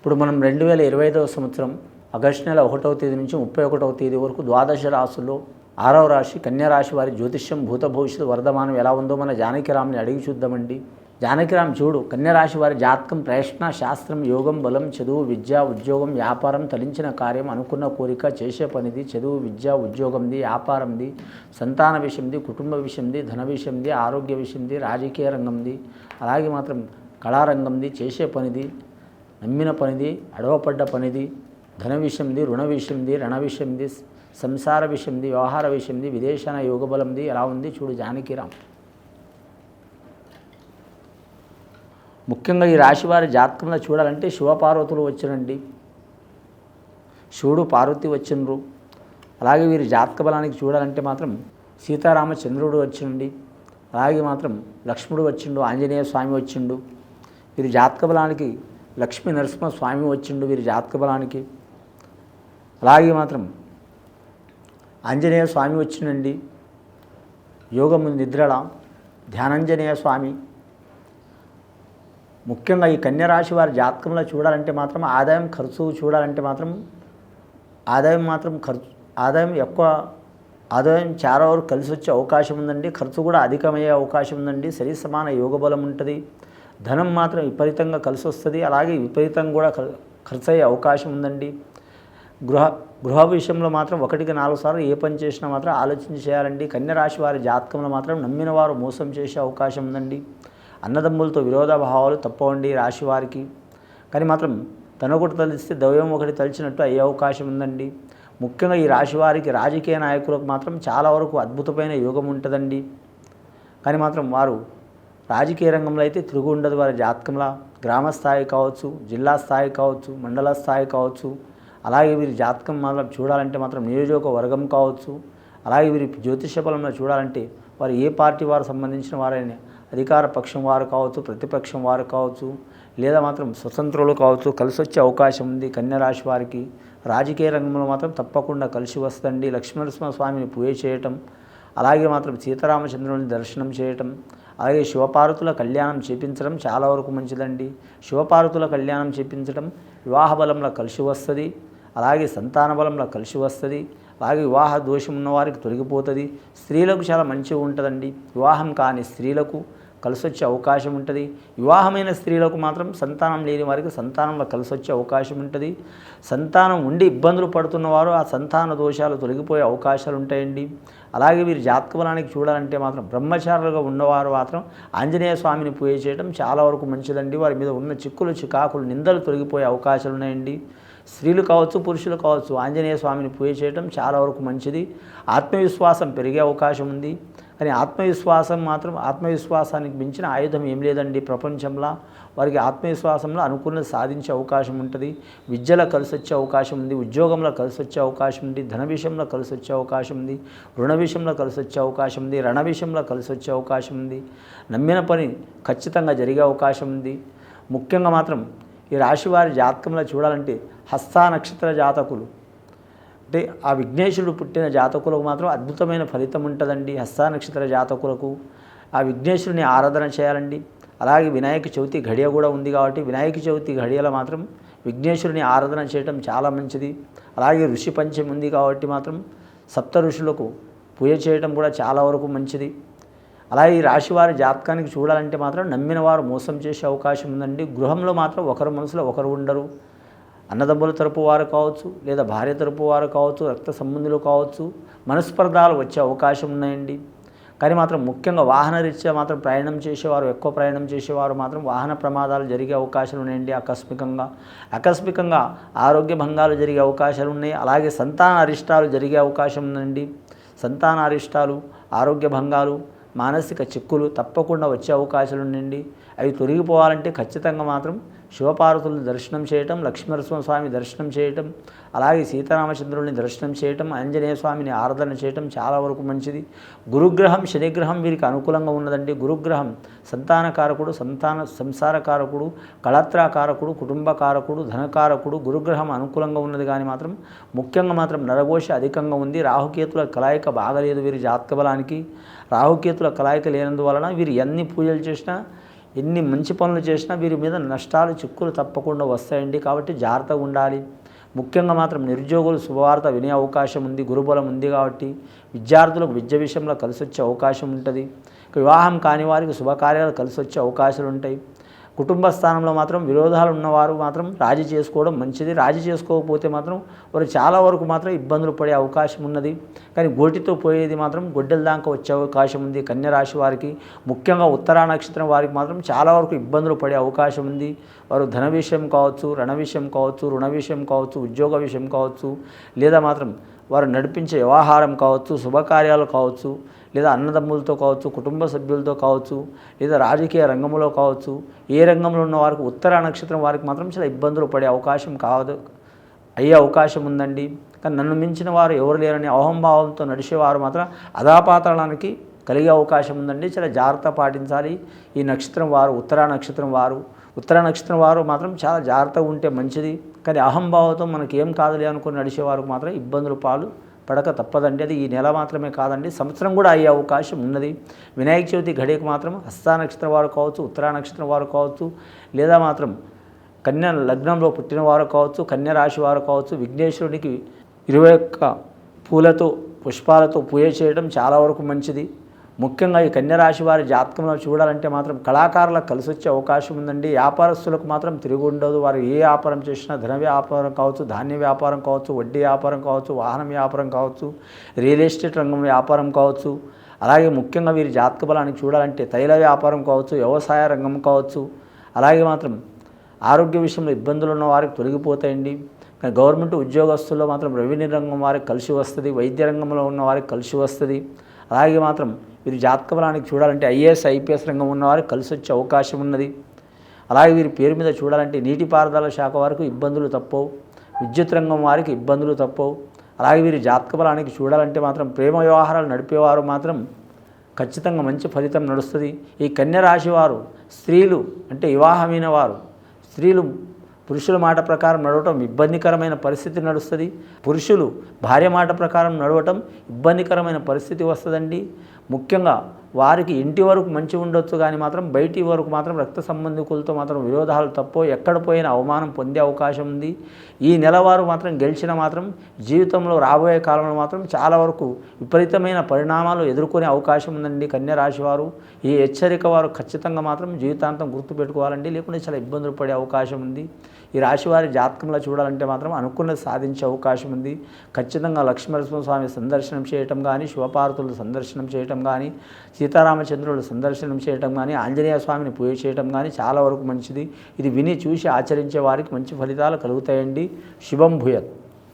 ఇప్పుడు మనం రెండు వేల ఇరవై ఐదవ సంవత్సరం ఆగస్టు నెల ఒకటవ తేదీ నుంచి ముప్పై ఒకటవ తేదీ వరకు ద్వాదశ రాశుల్లో ఆరవ రాశి కన్యా రాశి వారి జ్యోతిష్యం భూత భవిష్యత్తు వర్ధమానం ఎలా ఉందో మన జానకిరామ్ని అడిగి చూద్దామండి. జానకిరామ్ చూడు కన్యా రాశి వారి జాతకం ప్రయత్న శాస్త్రం యోగం బలం చదువు విద్య ఉద్యోగం వ్యాపారం తలించిన కార్యం అనుకున్న కోరిక చేసే పనిది చదువు విద్య ఉద్యోగంది వ్యాపారంది సంతాన విషయంది కుటుంబ విషయంది ధన విషయంది ఆరోగ్య విషయంది రాజకీయ రంగంది అలాగే మాత్రం కళారంగంది చేసే పనిది నమ్మిన పనిది అడవపడ్డ పనిది ధన విషయంది రుణ విషయంది రణ విషయంది సంసార విషయంది వ్యవహార విషయంది విదేశాన యోగబలంది ఎలా ఉంది చూడు జానకిరామ్. ముఖ్యంగా ఈ రాశివారి జాతకంలో చూడాలంటే శివపార్వతులు వచ్చినండి శివుడు పార్వతి వచ్చిండ్రు. అలాగే వీరి జాతక బలానికి చూడాలంటే మాత్రం సీతారామచంద్రుడు వచ్చిండి అలాగే మాత్రం లక్ష్ముడు వచ్చిండు ఆంజనేయ స్వామి వచ్చిండు. వీరి జాతక బలానికి లక్ష్మీ నరసింహ స్వామి వచ్చిండు వీరి జాతక బలానికి. అలాగే మాత్రం ఆంజనేయ స్వామి వచ్చిండండి యోగము నిద్రల. ధ్యానంజనేయ స్వామి ముఖ్యంగా ఈ కన్యరాశి వారి జాతకంలో చూడాలంటే మాత్రం ఆదాయం ఖర్చు చూడాలంటే మాత్రం ఆదాయం మాత్రం ఖర్చు ఆదాయం ఎక్కువ ఆదాయం చాలా వరకు కలిసి వచ్చే అవకాశం ఉందండి. ఖర్చు కూడా అధికమయ్యే అవకాశం ఉందండి. సరి సమాన యోగ బలం ఉంటుంది. ధనం మాత్రం విపరీతంగా కలిసి వస్తుంది అలాగే విపరీతంగా కూడా ఖర్చు అయ్యే అవకాశం ఉందండి. గృహ గృహ విషయంలో మాత్రం ఒకటికి నాలుగు సార్లు ఏ పని చేసినా మాత్రం ఆలోచించి చేయాలండి. కన్యరాశి వారి జాతకంలో మాత్రం నమ్మిన వారు మోసం చేసే అవకాశం ఉందండి. అన్నదమ్ములతో విరోధాభావాలు తప్పవండి రాశి వారికి. కానీ మాత్రం తన ఒకటి తలిస్తే దైవం ఒకటి తలిచినట్టు అయ్యే అవకాశం ఉందండి. ముఖ్యంగా ఈ రాశి వారికి రాజకీయ నాయకులకు మాత్రం చాలా వరకు అద్భుతమైన యోగం ఉంటుందండి. కానీ మాత్రం వారు రాజకీయ రంగంలో అయితే తిరుగు ఉండదు. వారి జాతకంలో గ్రామ స్థాయి కావచ్చు జిల్లా స్థాయి కావచ్చు మండల స్థాయి కావచ్చు అలాగే వీరి జాతకం మాత్రం చూడాలంటే మాత్రం నియోజకవర్గం కావచ్చు అలాగే వీరి జ్యోతిష బలంలో చూడాలంటే వారు ఏ పార్టీ వారు సంబంధించిన వారైనా అధికార పక్షం వారు కావచ్చు ప్రతిపక్షం వారు కావచ్చు లేదా మాత్రం స్వతంత్రులు కావచ్చు కలిసి వచ్చే అవకాశం ఉంది. కన్యరాశి వారికి రాజకీయ రంగంలో మాత్రం తప్పకుండా కలిసి వస్తుంది లక్ష్మీనరసింహ స్వామిని పూజ చేయటం అలాగే మాత్రం సీతారామచంద్రుని దర్శనం చేయటం అలాగే శివపార్వతుల కళ్యాణం చేపించడం చాలా వరకు మంచిదండి. శివపార్వతుల కళ్యాణం చేపించడం వివాహ బలంలో కలిసి వస్తుంది. అలాగే సంతాన బలంలో కలిసి వస్తుంది. అలాగే వివాహ దోషం ఉన్నవారికి తొలగిపోతుంది. స్త్రీలకు చాలా మంచిగా ఉంటుందండి. వివాహం కాని స్త్రీలకు కలిసి వచ్చే అవకాశం ఉంటుంది. వివాహమైన స్త్రీలకు మాత్రం సంతానం లేని వారికి సంతానంలో కలిసి వచ్చే అవకాశం ఉంటుంది. సంతానం ఉండి ఇబ్బందులు పడుతున్నవారు ఆ సంతాన దోషాలు తొలగిపోయే అవకాశాలు ఉంటాయండి. అలాగే వీరి జాతక బలానికి చూడాలంటే మాత్రం బ్రహ్మచారులుగా ఉన్నవారు మాత్రం ఆంజనేయ స్వామిని పూజ చేయడం చాలా వరకు మంచిదండి. వారి మీద ఉన్న చిక్కులు చికాకులు నిందలు తొలగిపోయే అవకాశాలు ఉన్నాయండి. స్త్రీలు కావచ్చు పురుషులు కావచ్చు ఆంజనేయ స్వామిని పూజ చేయడం చాలా వరకు మంచిది. ఆత్మవిశ్వాసం పెరిగే అవకాశం ఉంది. కానీ ఆత్మవిశ్వాసం మాత్రం ఆత్మవిశ్వాసానికి మించిన ఆయుధం ఏం లేదండి ప్రపంచంలో. వారికి ఆత్మవిశ్వాసంలో అనుకున్నది సాధించే అవకాశం ఉంటుంది. విద్యలో కలిసి వచ్చే అవకాశం ఉంది. ఉద్యోగంలో కలిసి వచ్చే అవకాశం ఉంది. ధన విషయంలో కలిసి వచ్చే అవకాశం ఉంది. రుణ విషయంలో కలిసి వచ్చే అవకాశం ఉంది. రణ విషయంలో కలిసి వచ్చే అవకాశం ఉంది. నమ్మిన పని ఖచ్చితంగా జరిగే అవకాశం ఉంది. ముఖ్యంగా మాత్రం ఈ రాశివారి జాతకంలో చూడాలంటే హస్తా నక్షత్ర జాతకులు అంటే ఆ విఘ్నేశుడు పుట్టిన జాతకులకు మాత్రం అద్భుతమైన ఫలితం ఉంటుందండి. హస్త నక్షత్ర జాతకులకు ఆ విఘ్నేశ్వరుని ఆరాధన చేయాలండి. అలాగే వినాయక చవితి ఘడియ కూడా ఉంది కాబట్టి వినాయక చవితి ఘడియలో మాత్రం విఘ్నేశ్వరుని ఆరాధన చేయడం చాలా మంచిది. అలాగే ఋషి పంచమి ఉంది కాబట్టి మాత్రం సప్త ఋషులకు పూజ చేయడం కూడా చాలా వరకు మంచిది. అలాగే ఈ రాశివారి జాతకానికి చూడాలంటే మాత్రం నమ్మిన వారు మోసం చేసే అవకాశం ఉందండి. గృహంలో మాత్రం ఒకరి మనసులో ఒకరు ఉండరు. అన్నదమ్ముల తరపు వారు కావచ్చు లేదా భార్య తరపు వారు కావచ్చు రక్త సంబంధులు కావచ్చు మనస్పర్ధాలు వచ్చే అవకాశం ఉన్నాయండి. కానీ మాత్రం ముఖ్యంగా వాహన రీత్యా మాత్రం ప్రయాణం చేసేవారు ఎక్కువ ప్రయాణం చేసేవారు మాత్రం వాహన ప్రమాదాలు జరిగే అవకాశాలు ఉన్నాయండి ఆకస్మికంగా. ఆకస్మికంగా ఆరోగ్య భంగాలు జరిగే అవకాశాలు ఉన్నాయి అలాగే సంతాన అరిష్టాలు జరిగే అవకాశం ఉందండి. సంతాన అరిష్టాలు ఆరోగ్య భంగాలు మానసిక చిక్కులు తప్పకుండా వచ్చే అవకాశాలు ఉండండి అవి తొలగిపోవాలంటే ఖచ్చితంగా మాత్రం శివపార్వతులను దర్శనం చేయటం లక్ష్మీనరసింహస్వామి దర్శనం చేయటం అలాగే సీతారామచంద్రుని దర్శనం చేయటం ఆంజనేయ స్వామిని ఆరాధన చేయటం చాలా వరకు మంచిది. గురుగ్రహం శనిగ్రహం వీరికి అనుకూలంగా ఉన్నదండి. గురుగ్రహం సంతానకారకుడు సంతాన సంసారకారకుడు కళత్రాకారకుడు కుటుంబకారకుడు ధనకారకుడు గురుగ్రహం అనుకూలంగా ఉన్నది కానీ మాత్రం ముఖ్యంగా మాత్రం నరఘోష అధికంగా ఉంది. రాహుకేతుల కలాయిక బాగలేదు వీరి జాతక బలానికి. రాహుకేతుల కలాయిక లేనందువలన వీరు ఎన్ని పూజలు చేసినా ఎన్ని మంచి పనులు చేసినా వీరి మీద నష్టాలు చిక్కులు తప్పకుండా వస్తాయండి. కాబట్టి జాగ్రత్తగా ఉండాలి. ముఖ్యంగా మాత్రం నిరుద్యోగులు శుభవార్త వినే అవకాశం ఉంది గురుబలం ఉంది కాబట్టి విద్యార్థులకు విద్య విషయంలో కలిసి వచ్చే అవకాశం ఉంటుంది. వివాహం కాని వారికి శుభకార్యాలు కలిసి వచ్చే అవకాశాలు ఉంటాయి. కుటుంబ స్థానంలో మాత్రం విరోధాలు ఉన్నవారు మాత్రం రాజీ చేసుకోవడం మంచిది. రాజీ చేసుకోకపోతే మాత్రం వారు చాలా వరకు మాత్రం ఇబ్బందులు పడే అవకాశం ఉన్నది. కానీ గోటితో పోయేది మాత్రం గొడ్డల దాకా వచ్చే అవకాశం ఉంది. కన్య రాశి వారికి ముఖ్యంగా ఉత్తరా నక్షత్రం వారికి మాత్రం చాలా వరకు ఇబ్బందులు పడే అవకాశం ఉంది. వారు ధన విషయం కావచ్చు రణ విషయం కావచ్చు రుణ విషయం కావచ్చు ఉద్యోగ విషయం కావచ్చు లేదా మాత్రం వారు నడిపించే వ్యవహారం కావచ్చు శుభకార్యాలు కావచ్చు లేదా అన్నదమ్ములతో కావచ్చు కుటుంబ సభ్యులతో కావచ్చు లేదా రాజకీయ రంగంలో కావచ్చు ఏ రంగంలో ఉన్న వారికి ఉత్తర నక్షత్రం వారికి మాత్రం చాలా ఇబ్బందులు పడే అవకాశం కాదు అయ్యే అవకాశం ఉందండి. కానీ నన్ను మించిన వారు ఎవరు లేరని అహంభావంతో నడిచేవారు మాత్రం అధాపాతాళానికి కలిగే అవకాశం ఉందండి. చాలా జాగ్రత్త పాటించాలి. ఈ నక్షత్రం వారు ఉత్తరా నక్షత్రం వారు ఉత్తర నక్షత్రం వారు మాత్రం చాలా జాగ్రత్తగా ఉంటే మంచిది. కానీ అహంభావంతో మనకి ఏం కాదులే అనుకుని నడిచేవారు మాత్రం ఇబ్బందులు పాలు పడక తప్పదండి. అది ఈ నెల మాత్రమే కాదండి. సంవత్సరం కూడా అయ్యే అవకాశం ఉన్నది. వినాయక చవితి ఘడియకు మాత్రం హస్తా నక్షత్రం వారు కావచ్చు ఉత్తరా నక్షత్రం వారు కావచ్చు లేదా మాత్రం కన్య లగ్నంలో పుట్టిన వారు కావచ్చు కన్య రాశి వారు కావచ్చు విఘ్నేశ్వరుడికి ఇరవై ఒక్క పూలతో పుష్పాలతో పూజ చేయడం చాలా వరకు మంచిది. ముఖ్యంగా ఈ కన్యరాశి వారి జాతకంలో చూడాలంటే మాత్రం కళాకారులకు కలిసి వచ్చే అవకాశం ఉందండి. వ్యాపారస్తులకు మాత్రం తిరిగి ఉండదు. వారు ఏ వ్యాపారం చేసినా ధన వ్యాపారం కావచ్చు ధాన్య వ్యాపారం కావచ్చు వడ్డీ వ్యాపారం కావచ్చు వాహనం వ్యాపారం కావచ్చు రియల్ ఎస్టేట్ రంగం వ్యాపారం కావచ్చు. అలాగే ముఖ్యంగా వీరి జాతక బలాన్ని చూడాలంటే తైల వ్యాపారం కావచ్చు వ్యవసాయ రంగం కావచ్చు. అలాగే మాత్రం ఆరోగ్య విషయంలో ఇబ్బందులు ఉన్న వారికి తొలగిపోతాయండి. కానీ గవర్నమెంట్ ఉద్యోగస్తుల్లో మాత్రం రెవెన్యూ రంగం వారికి కలిసి వస్తుంది వైద్య రంగంలో ఉన్న వారికి కలిసి వస్తుంది. అలాగే మాత్రం వీరి జాతక బలానికి చూడాలంటే ఐఏఎస్ ఐపీఎస్ రంగం ఉన్నవారు కలిసి వచ్చే అవకాశం ఉన్నది. అలాగే వీరి పేరు మీద చూడాలంటే నీటిపారుదల శాఖ వారికి ఇబ్బందులు తప్పవు. విద్యుత్ రంగం వారికి ఇబ్బందులు తప్పవు. అలాగే వీరి జాతక బలానికి చూడాలంటే మాత్రం ప్రేమ వ్యవహారాలు నడిపేవారు మాత్రం ఖచ్చితంగా మంచి ఫలితం నడుస్తుంది. ఈ కన్య రాశి వారు స్త్రీలు అంటే వివాహమైన వారు స్త్రీలు పురుషుల మాట ప్రకారం నడవటం ఇబ్బందికరమైన పరిస్థితి నడుస్తుంది. పురుషులు భార్య మాట ప్రకారం నడవటం ఇబ్బందికరమైన పరిస్థితి వస్తుందండి. ముఖ్యంగా వారికి ఇంటి వరకు మంచి ఉండొచ్చు కానీ మాత్రం బయటి వరకు మాత్రం రక్త సంబంధికులతో మాత్రం విరోధాలు తప్పో ఎక్కడ పోయిన అవమానం పొందే అవకాశం ఉంది. ఈ నెలవారు మాత్రం గెలిచిన మాత్రం జీవితంలో రాబోయే కాలంలో మాత్రం చాలా వరకు విపరీతమైన పరిణామాలు ఎదుర్కొనే అవకాశం ఉందండి కన్య రాశి వారు. ఈ హెచ్చరిక వారు ఖచ్చితంగా మాత్రం జీవితాంతం గుర్తుపెట్టుకోవాలండి. లేకుంటే చాలా ఇబ్బందులు పడే అవకాశం ఉంది. ఈ రాశివారి జాతకంలో చూడాలంటే మాత్రం అనుకున్నది సాధించే అవకాశం ఉంది. ఖచ్చితంగా లక్ష్మీనరసింహస్వామి సందర్శనం చేయటం కానీ శివపార్వతులు సందర్శనం చేయటం కానీ సీతారామచంద్రులు సందర్శనం చేయటం కానీ ఆంజనేయ స్వామిని పూజ చేయటం కానీ చాలా వరకు మంచిది. ఇది విని చూసి ఆచరించే వారికి మంచి ఫలితాలు కలుగుతాయండి. శుభం భూయత్.